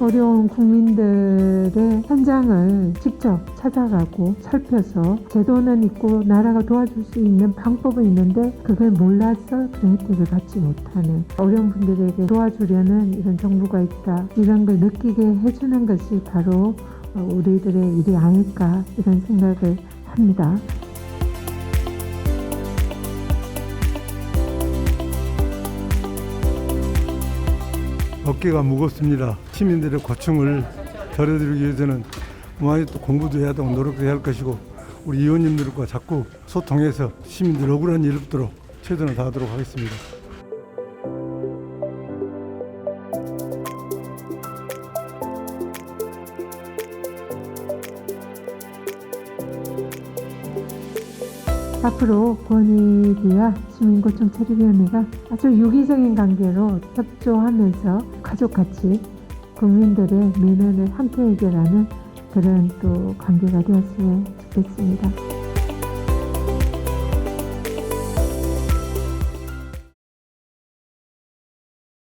어려운 국민들의 현장을 직접 찾아가고 살펴서 제도는 있고 나라가 도와줄 수 있는 방법은 있는데 그걸 몰라서 그 혜택을 받지 못하는 어려운 분들에게 도와주려는 이런 정부가 있다 이런 걸 느끼게 해주는 것이 바로 어, 우리들의 일이 아닐까 이런 생각을 합니다. 어깨가 무겁습니다. 시민들의 고충을 덜어드리기 위해서는 많이 또 공부도 해야 되고 노력도 해야 할 것이고 우리 의원님들과 자꾸 소통해서 시민들 억울한 일 없도록 최선을 다하도록 하겠습니다. 앞으로 권익위와 시민고충처리위원회가 아주 유기적인 관계로 협조하면서 가족같이 국민들의 민원을 함께 해결하는 그런 또 관계가 되었으면 좋겠습니다.